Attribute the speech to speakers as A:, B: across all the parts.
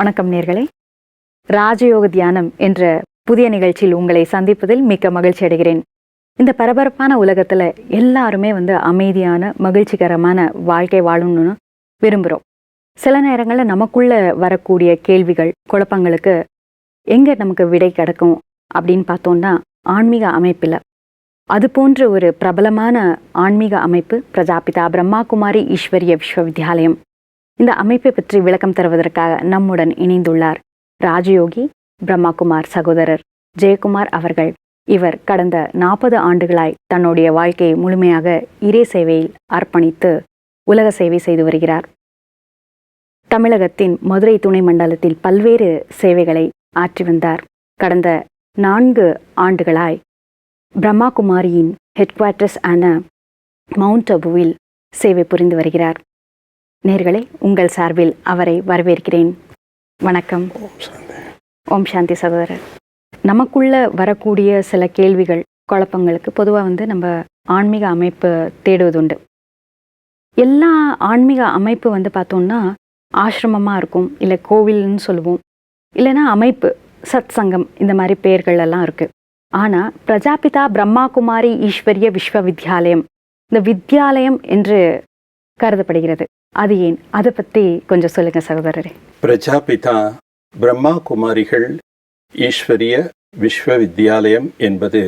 A: வணக்கம் நேர்களே. ராஜயோக தியானம் என்ற புதிய நிகழ்ச்சியில் உங்களை சந்திப்பதில் மிக்க மகிழ்ச்சி அடைகிறேன். இந்த பரபரப்பான உலகத்துல எல்லாருமே வந்து அமைதியான மகிழ்ச்சிகரமான வாழ்க்கை வாழணும்னு விரும்புகிறோம் சில நேரங்களில் நமக்குள்ள வரக்கூடிய கேள்விகள் குழப்பங்களுக்கு எங்க நமக்கு விடை கிடைக்கும் அப்படின்னு பார்த்தோம்னா ஆன்மீக அமைப்பில். அது போன்ற ஒரு பிரபலமான ஆன்மீக அமைப்பு பிரஜாபிதா பிரம்மாகுமாரி ஈஸ்வரிய விஸ்வவித்யாலயம். இந்த அமைப்பை பற்றி விளக்கம் தருவதற்காக நம்முடன் இணைந்துள்ளார். ராஜயோகி பிரம்மாகுமார் சகோதரர் ஜெயக்குமார் அவர்கள். இவர் கடந்த நாற்பது ஆண்டுகளாய் தன்னுடைய வாழ்க்கையை முழுமையாக இறை சேவையில் அர்ப்பணித்து உலக சேவை செய்து வருகிறார். தமிழகத்தின் மதுரை துணை மண்டலத்தில் பல்வேறு சேவைகளை ஆற்றி வந்தார். கடந்த நான்கு ஆண்டுகளாய் பிரம்மாகுமாரியின் ஹெட் குவார்ட்டர்ஸ் ஆன மவுண்ட் அபுவில் சேவை புரிந்து வருகிறார். நேர்களே உங்கள் சார்பில் அவரை வரவேற்கிறேன். வணக்கம். ஓம் சாந்தி சகோதரர். நமக்குள்ள வரக்கூடிய சில கேள்விகள் குழப்பங்களுக்கு பொதுவாக வந்து நம்ம ஆன்மீக அமைப்பு தேடுவதுண்டு. எல்லா ஆன்மீக அமைப்பு வந்து பார்த்தோம்னா ஆசிரமமாக இருக்கும். இல்லை கோவில்னு சொல்லுவோம். இல்லைன்னா அமைப்பு சத் சங்கம் இந்த மாதிரி பெயர்கள் எல்லாம் இருக்குது ஆனால் பிரஜாபிதா பிரம்மாகுமாரி ஈஸ்வரிய விஸ்வவித்யாலயம் இந்த வித்யாலயம் என்று கருதப்படுகிறது. அது ஏன்? அதை பற்றி கொஞ்சம் சொல்லுங்கள் சகோதரரே.
B: பிரஜாபிதா பிரம்மா குமாரிகள் ஈஸ்வரிய விஸ்வவித்யாலயம் என்பது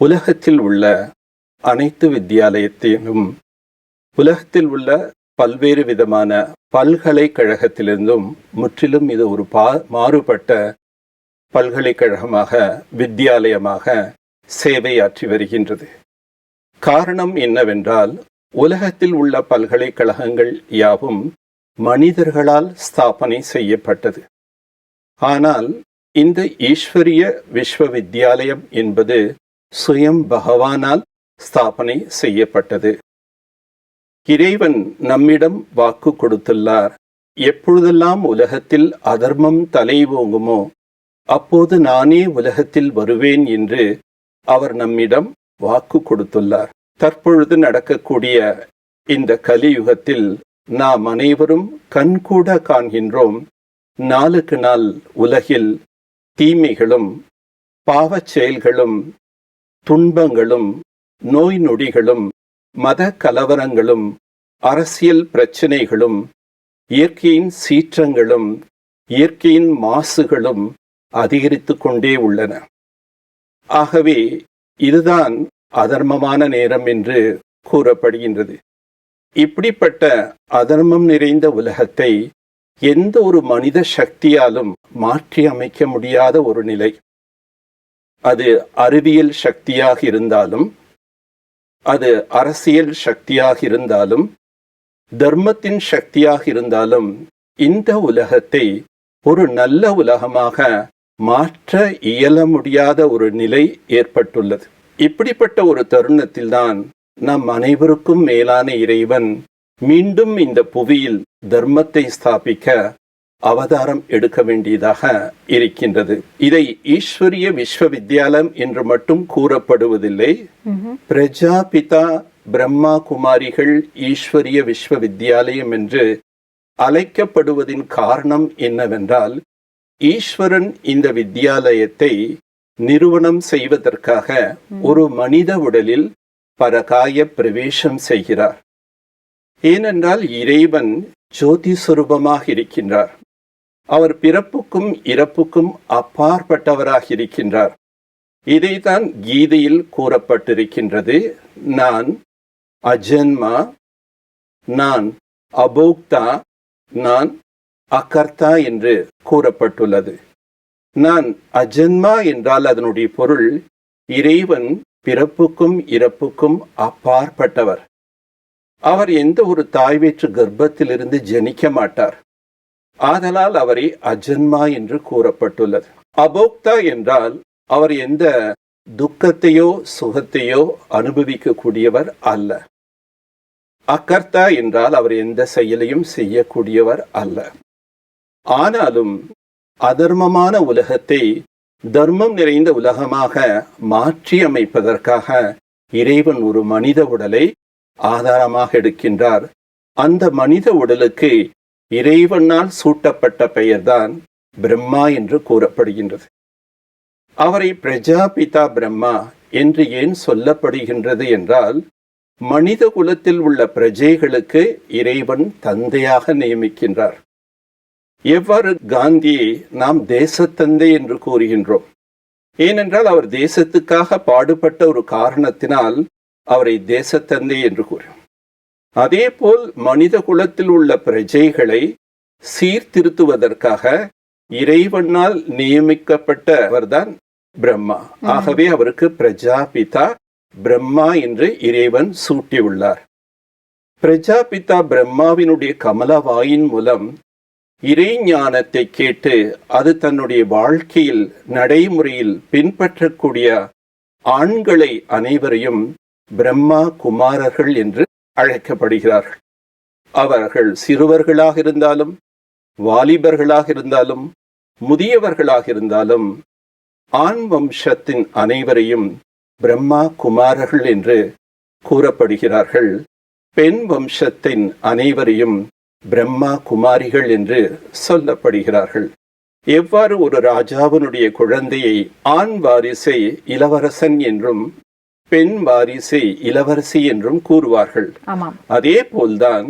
B: உலகத்தில் உள்ள அனைத்து வித்யாலயத்திலும் உலகத்தில் உள்ள பல்வேறு விதமான பல்கலைக்கழகத்திலிருந்தும் முற்றிலும் இது ஒரு பா மாறுபட்ட பல்கலைக்கழகமாக வித்யாலயமாக சேவையாற்றி வருகின்றது. காரணம் என்னவென்றால் உலகத்தில் உள்ள பல்கலைக்கழகங்கள் யாவும் மனிதர்களால் ஸ்தாபனை செய்யப்பட்டது. ஆனால் இந்த ஈஸ்வரிய விஸ்வவித்யாலயம் என்பது சுயம் பகவானால் ஸ்தாபனை செய்யப்பட்டது. இறைவன் நம்மிடம் வாக்கு கொடுத்துள்ளார். எப்பொழுதெல்லாம் உலகத்தில் அதர்மம் தலைவோங்குமோ அப்போது நானே உலகத்தில் வருவேன் என்று அவர் நம்மிடம் வாக்கு கொடுத்துள்ளார். தற்பொழுது நடக்கக்கூடிய இந்த கலியுகத்தில் நாம் அனைவரும் கண்கூட காண்கின்றோம். நாளுக்கு நாள் உலகில் தீமைகளும் பாவச் செயல்களும் துன்பங்களும் நோய் நொடிகளும் மத கலவரங்களும் அரசியல் பிரச்சினைகளும் இயற்கையின் சீற்றங்களும் இயற்கையின் மாசுகளும் அதிகரித்து கொண்டே உள்ளன. ஆகவே இதுதான் அதர்மமான நேரம் என்று கூறப்படுகின்றது. இப்படிப்பட்ட அதர்மம் நிறைந்த உலகத்தை எந்த ஒரு மனித சக்தியாலும் மாற்றி அமைக்க முடியாத ஒரு நிலை. அது அறிவியல் சக்தியாக இருந்தாலும் அது அரசியல் சக்தியாக இருந்தாலும் தர்மத்தின் சக்தியாக இருந்தாலும் இந்த உலகத்தை ஒரு நல்ல உலகமாக மாற்ற இயல முடியாத ஒரு நிலை ஏற்பட்டுள்ளது. இப்படிப்பட்ட ஒரு தருணத்தில்தான் நம் அனைவருக்கும் மேலான இறைவன் மீண்டும் இந்த புவியில் தர்மத்தை ஸ்தாபிக்க அவதாரம் எடுக்க வேண்டியதாக இருக்கின்றது. இதை ஈஸ்வரிய விஸ்வவித்யாலயம் என்று மட்டும் கூறப்படுவதில்லை. பிரஜாபிதா பிரம்மா குமாரிகள் ஈஸ்வரிய விஸ்வவித்யாலயம் என்று அழைக்கப்படுவதின் காரணம் என்னவென்றால் ஈஸ்வரன் இந்த வித்யாலயத்தை நிறுவனம் செய்வதற்காக ஒரு மனித உடலில் பரகாய பிரவேசம் செய்கிறார். ஏனென்றால் இறைவன் ஜோதி சுரூபமாக இருக்கின்றார். அவர் பிறப்புக்கும் இறப்புக்கும் அப்பாற்பட்டவராக இருக்கின்றார். இதைதான் கீதையில் கூறப்பட்டிருக்கின்றது. நான் அஜன்மா நான் அபோக்தா நான் அகர்த்தா என்று கூறப்பட்டுள்ளது. நான் அஜன்மா என்றால் அதனுடைய பொருள் இறைவன் பிறப்புக்கும் இறப்புக்கும் அப்பாற்பட்டவர். அவர் எந்த ஒரு தாய் வேற்று கர்ப்பத்திலிருந்து ஜனிக்க மாட்டார். ஆதலால் அவரை அஜன்மா என்று கூறப்பட்டுள்ளது. அபோக்தா என்றால் அவர் எந்த துக்கத்தையோ சுகத்தையோ அனுபவிக்கக்கூடியவர் அல்ல. அகர்த்தா என்றால் அவர் எந்த செயலையும் செய்யக்கூடியவர் அல்ல. ஆனாலும் அதர்மமான உலகத்தை தர்மம் நிறைந்த உலகமாக மாற்றி அமைப்பதற்காக இறைவன் ஒரு மனித உடலை ஆதாரமாக எடுக்கின்றார். அந்த மனித உடலுக்கு இறைவனால் சூட்டப்பட்ட பெயர்தான் பிரம்மா என்று கூறப்படுகின்றது. அவரை பிரஜாபிதா பிரம்மா என்று ஏன் சொல்லப்படுகின்றது என்றால் மனித குலத்தில் உள்ள பிரஜைகளுக்கு இறைவன் தந்தையாக நியமிக்கின்றார். எவ்வாறு காந்தியை நாம் தேசத்தந்தை என்று கூறுகின்றோம்? ஏனென்றால் அவர் தேசத்துக்காக பாடுபட்ட ஒரு காரணத்தினால் அவரை தேசத்தந்தை என்று கூறும் அதேபோல் மனித குலத்தில் உள்ள பிரஜைகளை சீர்திருத்துவதற்காக இறைவனால் நியமிக்கப்பட்டவர்தான் பிரம்மா. ஆகவே அவருக்கு பிரஜாபிதா பிரம்மா என்று இறைவன் சூட்டியுள்ளார். பிரஜாபிதா பிரம்மாவினுடைய கமலவாயின் மூலம் இறைஞானத்தை கேட்டு அது தன்னுடைய வாழ்க்கையில் நடைமுறையில் பின்பற்றக்கூடிய ஆண்களை அனைவரையும் பிரம்மா குமாரர்கள் என்று அழைக்கப்படுகிறார்கள். அவர்கள் சிறுவர்களாக இருந்தாலும் வாலிபர்களாக இருந்தாலும் முதியவர்களாக இருந்தாலும் ஆண் வம்சத்தின் அனைவரையும் பிரம்மா குமாரர்கள் என்று கூறப்படுகிறார்கள். பெண் வம்சத்தின் அனைவரையும் பிரம்மா குமாரிகள் என்று சொல்லப்படுகிறார்கள். எவ்வாறு ஒரு ராஜாவினுடைய குழந்தையை ஆண் வாரிசை இளவரசன் என்றும் பெண் வாரிசை இளவரசி என்றும் கூறுவார்கள். அதே போல்தான்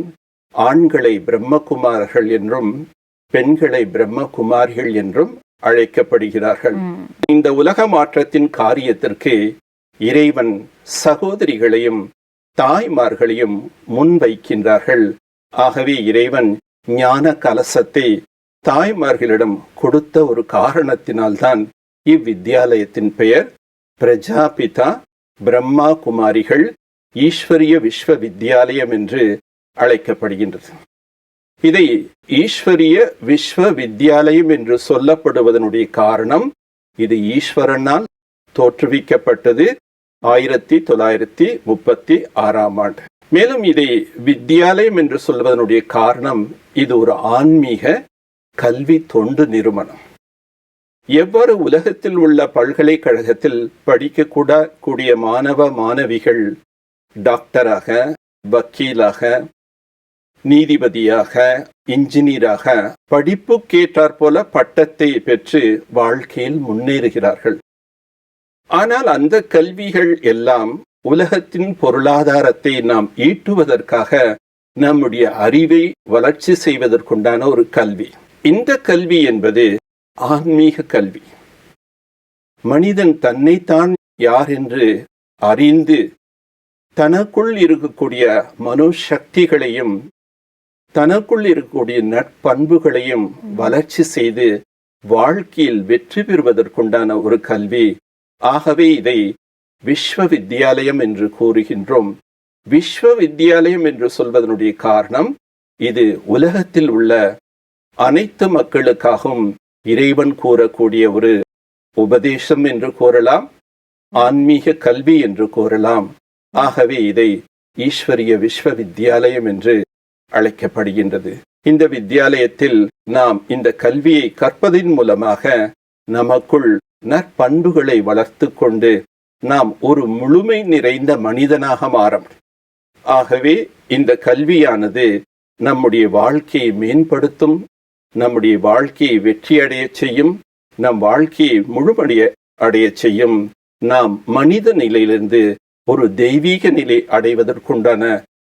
B: ஆண்களை பிரம்மகுமாரர்கள் என்றும் பெண்களை பிரம்மகுமாரிகள் என்றும் அழைக்கப்படுகிறார்கள். இந்த உலக மாற்றத்தின் காரியத்திற்கு இறைவன் சகோதரிகளையும் தாய்மார்களையும் முன்வைக்கின்றார்கள். ஆகவே இறைவன் ஞான கலசத்தை தாய்மார்களிடம் கொடுத்த ஒரு காரணத்தினால்தான் இவ்வித்யாலயத்தின் பெயர் பிரஜாபிதா பிரம்மா குமாரிகள் ஈஸ்வரிய விஸ்வ வித்யாலயம் என்று அழைக்கப்படுகின்றது. இதை ஈஸ்வரிய விஸ்வ வித்யாலயம் என்று சொல்லப்படுவதனுடைய காரணம் இது ஈஸ்வரனால் தோற்றுவிக்கப்பட்டது ஆயிரத்தி தொள்ளாயிரத்தி முப்பத்தி ஆறாம் ஆண்டு. மேலும் இதை வித்யாலயம் என்று சொல்வதனுடைய காரணம் இது ஒரு ஆன்மீக கல்வி தொண்டு நிறுவனம். எவ்வாறு உலகத்தில் உள்ள பல்கலைக்கழகத்தில் படிக்கக்கூட கூடிய மாணவ மாணவிகள் டாக்டராக வக்கீலாக நீதிபதியாக இன்ஜினியராக படிப்புக்கேற்றாற் போல பட்டத்தை பெற்று வாழ்க்கையில் முன்னேறுகிறார்கள். ஆனால் அந்த கல்விகள் எல்லாம் உலகத்தின் பொருளாதாரத்தை நாம் ஈட்டுவதற்காக நம்முடைய அறிவை வளர்ச்சி செய்வதற்குண்டான ஒரு கல்வி. இந்த கல்வி என்பது ஆன்மீக கல்வி. மனிதன் தன்னைத்தான் யார் என்று அறிந்து தனக்குள் இருக்கக்கூடிய மனுசக்திகளையும் தனக்குள் இருக்கக்கூடிய நட்பண்புகளையும் வளர்ச்சி செய்து வாழ்க்கையில் வெற்றி பெறுவதற்குண்டான ஒரு கல்வி. ஆகவே இதை விஸ்வ வித்யாலயம் என்று கூறுகின்றோம். விஸ்வ வித்யாலயம் என்று சொல்வதனுடைய காரணம் இது உலகத்தில் உள்ள அனைத்து மக்களுக்காகவும் இறைவன் கூறக்கூடிய ஒரு உபதேசம் என்று கூறலாம் ஆன்மீக கல்வி என்று கூறலாம். ஆகவே இதை ஈஸ்வரிய விஸ்வ வித்யாலயம் என்று அழைக்கப்படுகின்றது. இந்த வித்யாலயத்தில் நாம் இந்த கல்வியை கற்பதின் மூலமாக நமக்குள் நற்பண்புகளை வளர்த்து கொண்டு நாம் ஒரு முழுமை நிறைந்த மனிதனாக மாற முடியும். ஆகவே இந்த கல்வியானது நம்முடைய வாழ்க்கையை மேம்படுத்தும் நம்முடைய வாழ்க்கையை வெற்றியடைய செய்யும் நம் வாழ்க்கையை முழுமடைய அடையச் செய்யும் நாம் மனித நிலையிலிருந்து ஒரு தெய்வீக நிலை அடைவதற்குண்டான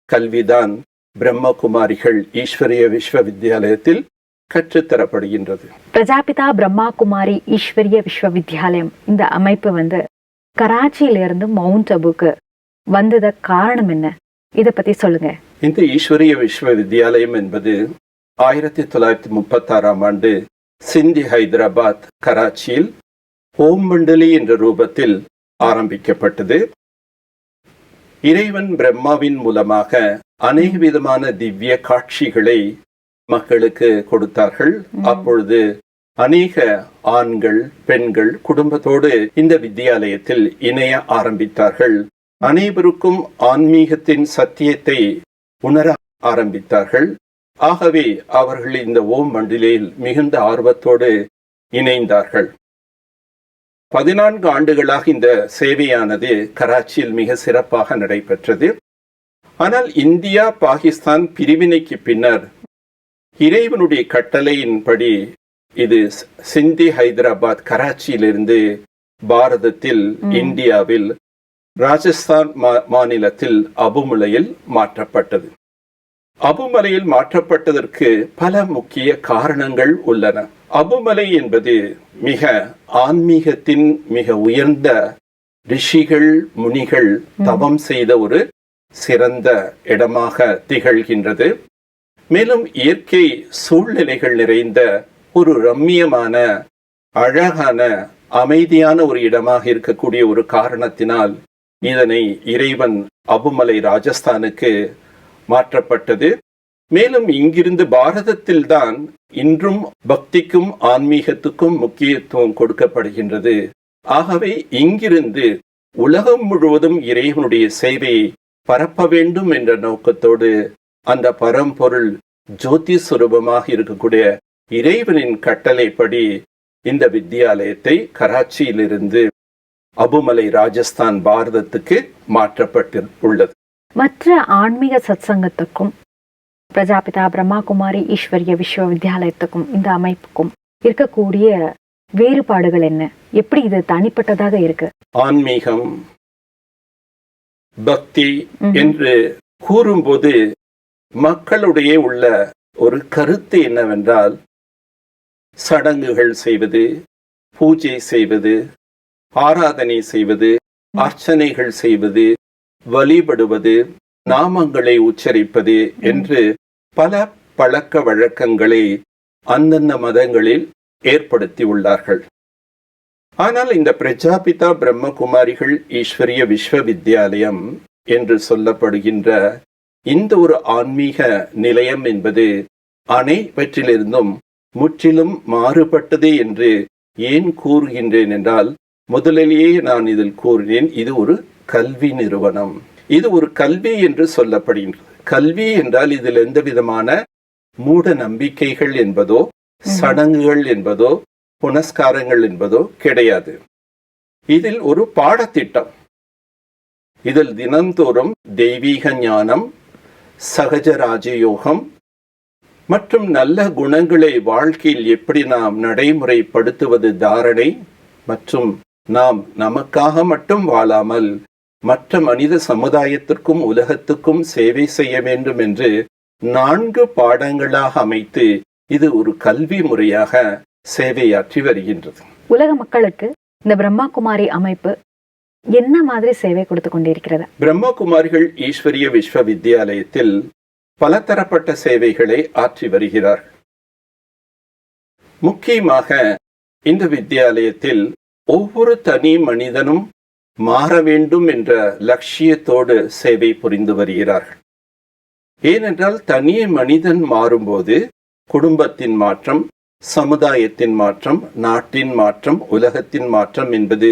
B: கல்விதான் பிரம்மகுமாரிகள் ஈஸ்வரிய விஸ்வவித்யாலயத்தில் கற்றுத்தரப்படுகின்றது
A: பிரஜாபிதா பிரம்மா குமாரி ஈஸ்வரிய விஸ்வவித்யாலயம் இந்த அமைப்பு வந்து கராச்சியில இருந்து மவுண்ட் அபுக்கு வந்தத காரணம் என்ன? இத பத்தி சொல்லுங்க.
B: இந்த ஈஸ்வரிய விஸ்வ வித்யாலயம் என்பது ஆயிரத்தி தொள்ளாயிரத்தி முப்பத்தாறாம் ஆண்டு சிந்தி ஹைதராபாத் கராச்சியில் ஓம் மண்டலி என்ற ரூபத்தில் ஆரம்பிக்கப்பட்டது. இறைவன் பிரம்மாவின் மூலமாக அநேக விதமான திவ்ய காட்சிகளை மக்களுக்கு கொடுத்தார்கள். அப்பொழுது அநேக ஆண்கள் பெண்கள் குடும்பத்தோடு இந்த வித்தியாலயத்தில் இணைய ஆரம்பித்தார்கள். அனைவருக்கும் ஆன்மீகத்தின் சத்தியத்தை உணர ஆரம்பித்தார்கள். ஆகவே அவர்கள் இந்த ஓம் மண்டிலையில் மிகுந்த ஆர்வத்தோடு இணைந்தார்கள். பதினான்கு ஆண்டுகளாக இந்த சேவையானது கராச்சியில் மிக சிறப்பாக நடைபெற்றது. ஆனால் இந்தியா பாகிஸ்தான் பிரிவினைக்கு பின்னர் இறைவனுடைய கட்டளையின்படி இது சிந்தி ஹைதராபாத் கராச்சியிலிருந்து பாரதத்தில் இந்தியாவில் ராஜஸ்தான் மாநிலத்தில் அபுமலையில் மாற்றப்பட்டது. அபுமலையில் மாற்றப்பட்டதற்கு பல முக்கிய காரணங்கள் உள்ளன. அபுமலை என்பது மிக ஆன்மீகத்தின் மிக உயர்ந்த ரிஷிகள் முனிகள் தவம் செய்த ஒரு சிறந்த இடமாக திகழ்கின்றது. மேலும் இயற்கை சூழ்நிலைகள் நிறைந்த ஒரு ரம்மியமான அழகான அமைதியான ஒரு இடமாக இருக்கக்கூடிய ஒரு காரணத்தினால் இதனை இறைவன் அபுமலை ராஜஸ்தானுக்கு மாற்றப்பட்டது. மேலும் இங்கிருந்து பாரதத்தில்தான் இன்றும் பக்திக்கும் ஆன்மீகத்துக்கும் முக்கியத்துவம் கொடுக்கப்படுகின்றது. ஆகவே இங்கிருந்து உலகம் முழுவதும் இறைவனுடைய சேவையை பரப்ப வேண்டும் என்ற நோக்கத்தோடு அந்த பரம்பொருள் ஜோதி சுரூபமாக இருக்கக்கூடிய இறைவனின் கட்டளைப்படி இந்த வித்தியாலயத்தை கராச்சியிலிருந்து அபுமலை ராஜஸ்தான் பாரதத்துக்கு மாற்றப்பட்டு உள்ளது
A: மற்ற ஆன்மீக சத்சங்கத்துக்கும் பிரஜாபிதா பிரம்மாகுமாரி ஈஸ்வரிய விஸ்வவித்யாலயத்துக்கும் இந்த அமைப்புக்கும் இருக்கக்கூடிய வேறுபாடுகள் என்ன? எப்படி இது தனிப்பட்டதாக இருக்கு?
B: ஆன்மீகம் பக்தி. என்று கூறும்போது மக்களுடைய உள்ள ஒரு கருத்து என்னவென்றால் சடங்குகள் செய்வது பூஜை செய்வது ஆராதனை செய்வது அர்ச்சனைகள் செய்வது வழிபடுவது நாமங்களை உச்சரிப்பது என்று பல பழக்க வழக்கங்களை அந்தந்த மதங்களில் ஏற்படுத்தி உள்ளார்கள். ஆனால் இந்த பிரஜாபிதா பிரம்மகுமாரிகள் ஈஸ்வரிய விஸ்வவித்யாலயம் என்று சொல்லப்படுகின்ற இந்த ஒரு ஆன்மீக நிலையம் என்பது அனைவற்றிலிருந்தும் முற்றிலும் மாறுபட்டது என்று ஏன் கூறுகின்றேன் என்றால் முதலிலேயே நான் இதில் கூறினேன் இது ஒரு கல்வி நிறுவனம். இது ஒரு கல்வி என்று சொல்லப்படுகின்றது. கல்வி என்றால் இதில் எந்த விதமான மூட நம்பிக்கைகள் என்பதோ சடங்குகள் என்பதோ புனஸ்காரங்கள் என்பதோ கிடையாது. இதில் ஒரு பாடத்திட்டம். இதில் தினந்தோறும் தெய்வீக ஞானம் சகஜ ராஜயோகம் மற்றும் நல்ல குணங்களை வாழ்க்கையில் எப்படி நாம் நடைமுறைப்படுத்துவது தாரணை மற்றும் நாம் நமக்காக மட்டும் வாழாமல் மற்ற மனித சமுதாயத்திற்கும் உலகத்துக்கும் சேவை செய்ய வேண்டும் என்று நான்கு பாடங்களாக அமைத்து இது ஒரு கல்வி முறையாக சேவையாற்றி வருகின்றது.
A: உலக மக்களுக்கு இந்த பிரம்மாகுமாரி அமைப்பு என்ன மாதிரி சேவை கொடுத்து கொண்டிருக்கிறது?
B: பிரம்மகுமாரிகள் ஈஸ்வரிய விஸ்வவித்யாலயத்தில் பலதரப்பட்ட சேவைகளை ஆற்றி வருகிறார். முக்கியமாக இந்த வித்தியாலயத்தில் ஒவ்வொரு தனி மனிதனும் மாற வேண்டும் என்ற லட்சியத்தோடு சேவை புரிந்து வருகிறார்கள். ஏனென்றால் தனி மனிதன் மாறும்போது குடும்பத்தின் மாற்றம் சமுதாயத்தின் மாற்றம் நாட்டின் மாற்றம் உலகத்தின் மாற்றம் என்பது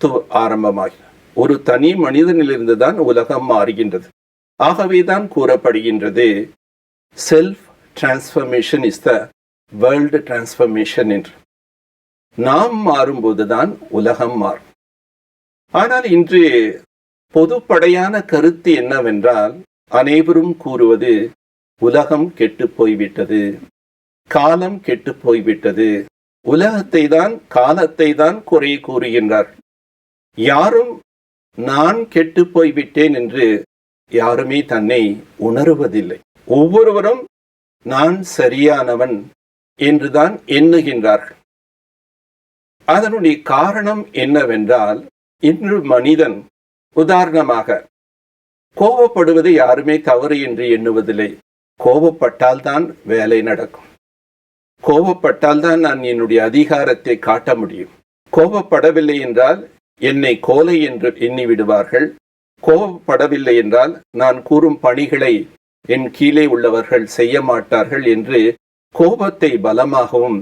B: ஆரம்பமாகிறது ஆரம்பமாகி ஒரு தனி மனிதனிலிருந்து தான் உலகம் மாறுகின்றது. ஆகவேதான் கூறப்படுகின்றது self transformation is the world transformation என்று. நாம் மாறும்போதுதான் உலகம் மாறும். ஆனால் இன்று பொதுப்படையான கருத்து என்னவென்றால் அனைவரும் கூறுவது உலகம் கெட்டு போய்விட்டது காலம் கெட்டு போய்விட்டது உலகத்தை தான் காலத்தை தான் குறை கூறுகின்றார். யாரும் நான் கெட்டுப் போய்விட்டேன் என்று யாருமே தன்னை உணருவதில்லை. ஒவ்வொருவரும் நான் சரியானவன் என்றுதான் எண்ணுகின்றார்கள். அதனுடைய காரணம் என்னவென்றால் இன்று மனிதன் உதாரணமாக கோபப்படுவது யாருமே தவறு என்று எண்ணுவதில்லை. கோபப்பட்டால்தான் வேலை நடக்கும். கோபப்பட்டால்தான் நான் என்னுடைய அதிகாரத்தை காட்ட முடியும். கோபப்படவில்லை என்றால் என்னை கோலை என்று எண்ணி விடுவார்கள் கோபப்படவில்லை என்றால் நான் கூறும் பணிகளை என் கீழே உள்ளவர்கள் செய்ய மாட்டார்கள் என்று கோபத்தை பலமாகவும்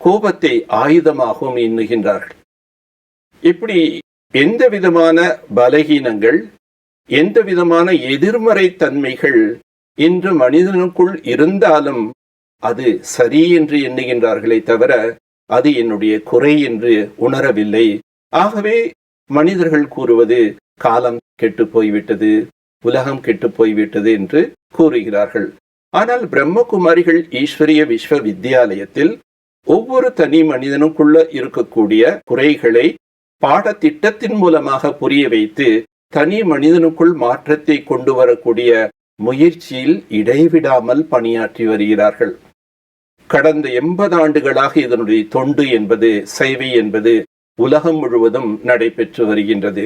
B: கோபத்தை ஆயுதமாகவும் எண்ணுகின்றார்கள். இப்படி எந்த விதமான பலகீனங்கள் எந்த விதமான எதிர்மறை தன்மைகள் இன்று மனிதனுக்குள் இருந்தாலும் அது சரி என்று எண்ணுகின்றார்களே தவிர அது என்னுடைய குறை என்று உணரவில்லை. ஆகவே மனிதர்கள் கூறுவது காலம் கெட்டு போய்விட்டது உலகம் கெட்டு போய்விட்டது என்று கூறுகிறார்கள். ஆனால் பிரம்மகுமாரிகள் ஈஸ்வரிய விஸ்வ வித்யாலயத்தில் ஒவ்வொரு தனி மனிதனுக்குள்ள இருக்கக்கூடிய குறைகளை பாடத்திட்டத்தின் மூலமாக புரிய வைத்து தனி மனிதனுக்குள் மாற்றத்தை கொண்டு வரக்கூடிய முயற்சியில் இடைவிடாமல் பணியாற்றி வருகிறார்கள். கடந்த எண்பது ஆண்டுகளாக இதனுடைய தொண்டு என்பது சேவை என்பது உலகம் முழுவதும் நடைபெற்று வருகின்றது.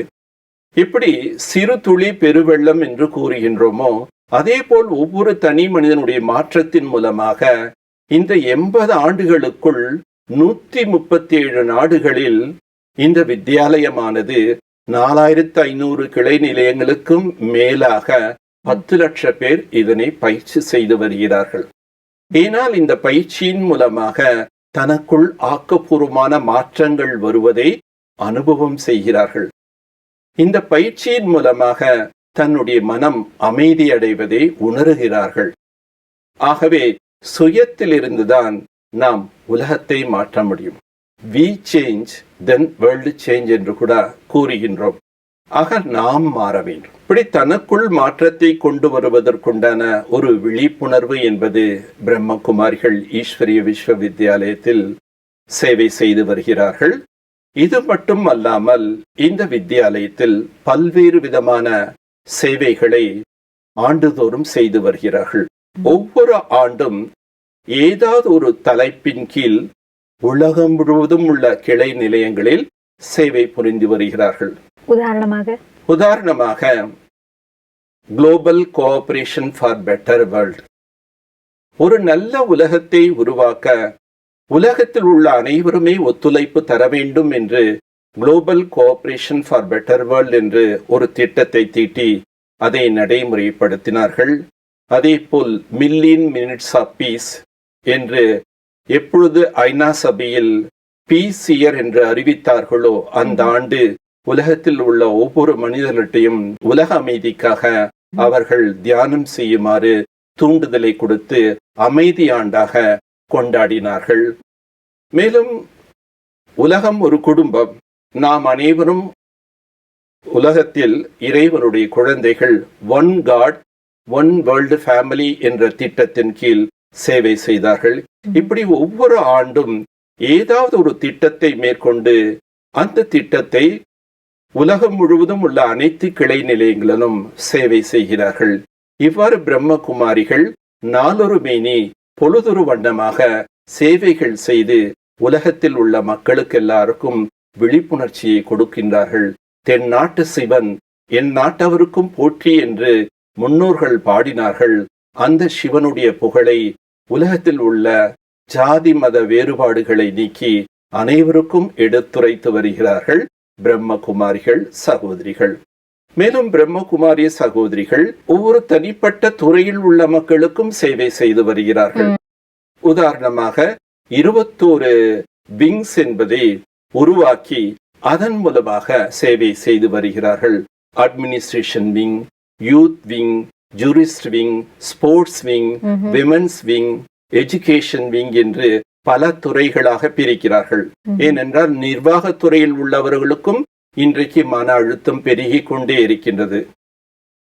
B: இப்படி சிறு துளி பெருவெள்ளம் என்று கூறுகின்றோமோ அதேபோல் ஒவ்வொரு தனி மனிதனுடைய மாற்றத்தின் மூலமாக இந்த எண்பது ஆண்டுகளுக்குள் நூத்தி முப்பத்தி ஏழு நாடுகளில் இந்த வித்தியாலயமானது நாலாயிரத்து ஐநூறு கிளை நிலையங்களுக்கும் மேலாக பத்து லட்ச பேர் இதனை பயிற்சி செய்து வருகிறார்கள். ஏனால் இந்த பயிற்சியின் மூலமாக தனக்குள் ஆக்கப்பூர்வமான மாற்றங்கள் வருவதை அனுபவம் செய்கிறார்கள். இந்த பயிற்சியின் மூலமாக தன்னுடைய மனம் அமைதியடைவதை உணருகிறார்கள். உணர்கிறார்கள் ஆகவே சுயத்திலிருந்துதான் நாம் உலகத்தை மாற்ற முடியும். We change then world change என்று கூட கூறுகின்றோம். ஆக நாம் மாற வேண்டும். இப்படி தனக்குள் மாற்றத்தை கொண்டு வருவதற்குண்டான ஒரு விழிப்புணர்வு என்பது பிரம்மகுமாரிகள் ஈஸ்வரிய விஸ்வவித்யாலயத்தில் சேவை செய்து வருகிறார்கள். இது மட்டும் அல்லாமல் இந்த வித்தியாலயத்தில் பல்வேறு விதமான சேவைகளை ஆண்டுதோறும் செய்து வருகிறார்கள். ஒவ்வொரு ஆண்டும் ஏதாவது ஒரு தலைப்பின் கீழ் உலகம் முழுவதும் உள்ள கிளை நிலையங்களில் சேவை புரிந்து வருகிறார்கள்.
A: உதாரணமாக?
B: உதாரணமாக global cooperation for better world ஒரு நல்ல உலகத்தை உருவாக்க உலகத்தில் உள்ள அனைவருமே ஒத்துழைப்பு தர வேண்டும் என்று global cooperation for better world என்று ஒரு திட்டத்தை தீட்டி அதை நடைமுறைப்படுத்தினார்கள். அதேபோல் மில்லியன் மினிட்ஸ் ஆஃப் பீஸ் என்று எப்பொழுது ஐநா சபையில் பீஸ் இயர் என்று அறிவித்தார்களோ அந்த ஆண்டு உலகத்தில் உள்ள ஒவ்வொரு மனிதர்கிட்டையும் உலக அமைதிக்காக அவர்கள் தியானம் செய்யுமாறு தூண்டுதலை கொடுத்து அமைதி ஆண்டாக கொண்டாடினார்கள். மேலும் உலகம் ஒரு குடும்பம். நாம் அனைவரும் உலகத்தில் இறைவனுடைய குழந்தைகள். One God one world family என்ற திட்டத்தின் கீழ் சேவை செய்தார்கள். இப்படி ஒவ்வொரு ஆண்டும் ஏதாவது ஒரு திட்டத்தை மேற்கொண்டு அந்த திட்டத்தை உலகம் முழுவதும் உள்ள அனைத்து கிளை நிலையங்களிலும் சேவை செய்கிறார்கள். இவ்வாறு பிரம்மகுமாரிகள் நாளொரு மேனி பொழுதொரு வண்ணமாக சேவைகள் செய்து உலகத்தில் உள்ள மக்களுக்கு எல்லாருக்கும் விழிப்புணர்ச்சியை கொடுக்கின்றார்கள். தென்னாட்டு சிவன் என் நாட்டவருக்கும் போற்றி என்று முன்னோர்கள் பாடினார்கள். அந்த சிவனுடைய புகழை உலகத்தில் உள்ள ஜாதி மத வேறுபாடுகளை நீக்கி அனைவருக்கும் எடுத்துரைத்து வருகிறார்கள் பிரம்மகுமாரிகள் சகோதரிகள். மேலும் பிரம்மகுமாரிய சகோதரிகள் ஒவ்வொரு தனிப்பட்ட துறையில் உள்ள மக்களுக்கும் சேவை செய்து வருகிறார்கள். உதாரணமாக இருபத்தோரு விங்ஸ் என்பதை உருவாக்கி அதன் மூலமாக சேவை செய்து வருகிறார்கள். Administration wing youth wing jurist wing sports wing women's wing education wing என்று பல துறைகளாக பிரிக்கிறார்கள். ஏனென்றால் நிர்வாகத் துறையில் உள்ளவர்களுக்கும் இன்றைக்கு மன அழுத்தம் பெருகி கொண்டே இருக்கின்றது.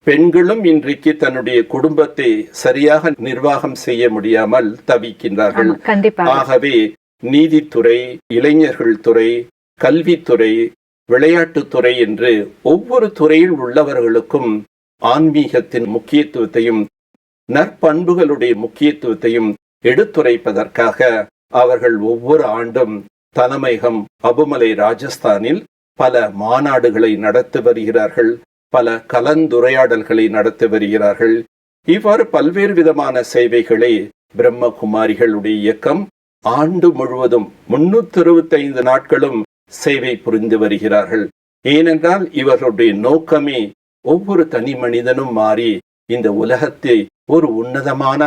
B: பெண்களும் இன்றைக்கு தன்னுடைய குடும்பத்தை சரியாக நிர்வாகம் செய்ய முடியாமல் தவிக்கின்றார்கள். ஆகவே நீதித்துறை இளைஞர்கள் துறை கல்வித்துறை விளையாட்டுத்துறை என்று ஒவ்வொரு துறையில் உள்ளவர்களுக்கும் ஆன்மீகத்தின் முக்கியத்துவத்தையும் நற்பண்புகளுடைய முக்கியத்துவத்தையும் எடுத்துரைப்பதற்காக அவர்கள் ஒவ்வொரு ஆண்டும் தலைமையகம் அபுமலை ராஜஸ்தானில் பல மாநாடுகளை நடத்தி வருகிறார்கள் பல கலந்துரையாடல்களை நடத்தி வருகிறார்கள். இவ்வாறு பல்வேறு விதமான சேவைகளை பிரம்மகுமாரிகளுடைய இயக்கம் ஆண்டு முழுவதும் முன்னூத்தி அறுபத்தைந்து நாட்களும் சேவை புரிந்து வருகிறார்கள். ஏனென்றால் இவர்களுடைய நோக்கமே ஒவ்வொரு தனி மனிதனும் மாறி இந்த உலகத்தை ஒரு உன்னதமான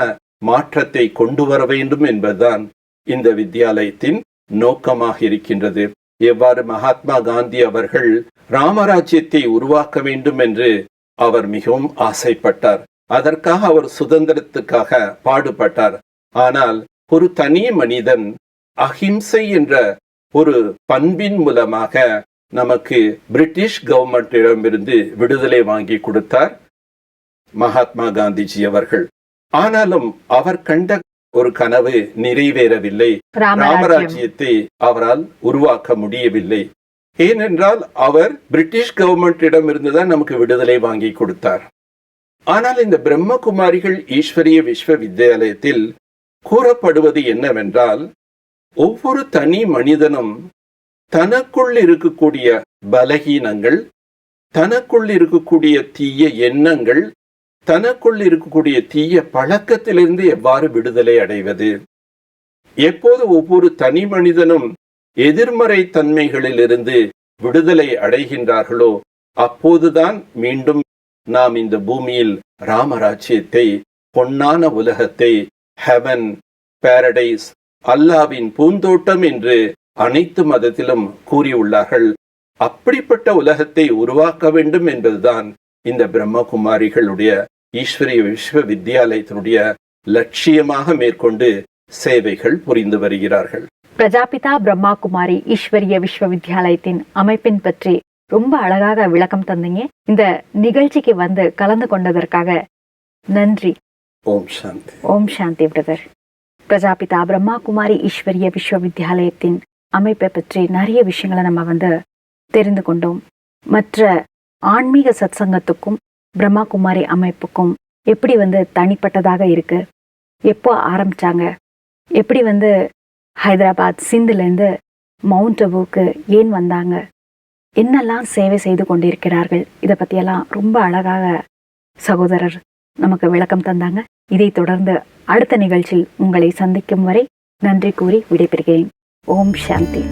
B: மாற்றத்தை கொண்டு வர வேண்டும் என்பதுதான் இந்த வித்தியாலயத்தின் நோக்கமாக இருக்கின்றது. எவ்வாறு மகாத்மா காந்தி அவர்கள் ராமராஜ்யத்தை உருவாக்க வேண்டும் என்று அவர் மிகவும் ஆசைப்பட்டார். அதற்காக அவர் சுதந்திரத்துக்காக பாடுபட்டார். ஆனால் ஒரு தனி மனிதன் அஹிம்சை என்ற ஒரு பண்பின் மூலமாக நமக்கு பிரிட்டிஷ் கவர்மெண்டிடமிருந்து விடுதலை வாங்கி கொடுத்தார் மகாத்மா காந்திஜி அவர்கள். ஆனாலும் அவர் கண்ட ஒரு கனவு நிறைவேறவில்லை. ராமராஜ்யத்தை அவரால் உருவாக்க முடியவில்லை. ஏனென்றால் அவர் பிரிட்டிஷ் கவர்மெண்டிடம் இருந்துதான் நமக்கு விடுதலை வாங்கி கொடுத்தார். ஆனால் இந்த பிரம்மகுமாரிகள் ஈஸ்வரிய விஸ்வ வித்யாலயத்தில் கூறப்படுவது என்னவென்றால் ஒவ்வொரு தனி மனிதனும் தனக்குள் இருக்கக்கூடிய பலகீனங்கள் தனக்குள் இருக்கக்கூடிய தீய எண்ணங்கள் தனக்குள் இருக்கக்கூடிய தீய பழக்கத்திலிருந்து எவ்வாறு விடுதலை அடைவது? எப்போது ஒவ்வொரு தனி மனிதனும் எதிர்மறை தன்மைகளிலிருந்து விடுதலை அடைகின்றார்களோ அப்போதுதான் மீண்டும் நாம் இந்த பூமியில் ராமராஜ்யத்தை பொன்னான உலகத்தை ஹெவன் பாரடைஸ் அல்லாவின் பூந்தோட்டம் என்று அனைத்து மதத்திலும் கூறியுள்ளார்கள். அப்படிப்பட்ட உலகத்தை உருவாக்க வேண்டும் என்பதுதான் இந்த பிரம்மகுமாரிகளுடைய ஈஸ்வரிய விஸ்வ வித்யாலயத்தினுடைய லட்சியமாக மேற்கொண்டு சேவைகள் புரிந்து வருகிறார்கள்.
A: பிரஜாபிதா பிரம்மா குமாரி ஈஸ்வரிய விஸ்வவித்யாலயத்தின் அமைப்பின் பற்றி ரொம்ப அழகாக விளக்கம் தந்தீங்க. இந்த நிகழ்ச்சிக்கு வந்து கலந்து கொண்டதற்காக நன்றி.
B: ஓம் சாந்தி.
A: ஓம் சாந்தி பிரதர். பிரஜாபிதா பிரம்மா குமாரி ஈஸ்வரிய விஸ்வவித்யாலயத்தின் அமைப்பை பற்றி நிறைய விஷயங்களை நம்ம வந்து தெரிந்து கொண்டோம். மற்ற ஆன்மீக சத்சங்கத்துக்கும் பிரம்மா குமாரி அமைப்புக்கும் எப்படி வந்து தனிப்பட்டதாக இருக்கு? எப்போ ஆரம்பிச்சாங்க? எப்படி வந்து ஹைதராபாத் சிந்துலேருந்து மவுண்ட் அபுவுக்கு ஏன் வந்தாங்க? என்னெல்லாம் சேவை செய்து கொண்டிருக்கிறார்கள்? இதை பற்றியெல்லாம் ரொம்ப அழகாக சகோதரர் நமக்கு விளக்கம் தந்தாங்க. இதைத் தொடர்ந்து அடுத்த நிகழ்ச்சியில் உங்களை சந்திக்கும் வரை நன்றி கூறி விடைபெறுகிறேன். ஓம் சாந்தி.